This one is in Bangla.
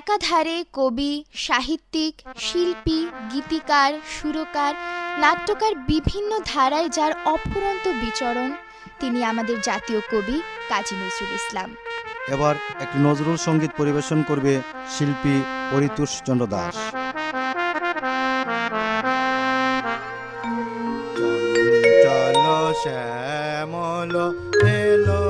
একাধারে কবি, সাহিত্যিক, শিল্পী, গীতিকার, সুরকার, নাট্যকার বিভিন্ন ধারায় যার অফুরন্ত বিচরণ তিনি আমাদের জাতীয় কবি কাজী নজরুল ইসলাম। এবার একটি নজরুল সংগীত পরিবেশন করবে শিল্পী পরিতোষ চন্দ্র দাস। শ্যামল, এলো